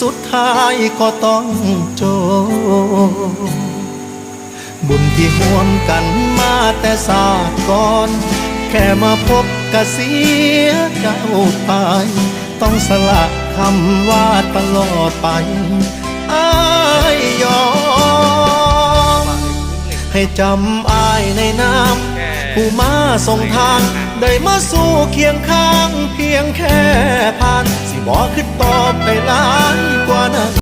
สุดท้ายก็ต้องจบบุญที่ห่วมกันมาแต่ศาสตร์ก่อน แค่มาพบกะเสียเจ้าไป ต้องสละคำว่าตลอดไปอายยอมให้จำอายในน้ำผู้มาส่งทาง ได้มาสู่เคียงข้าง เพียงแค่ผ่าน สิบอกขึ้นต่อไปหลายกว่านั้น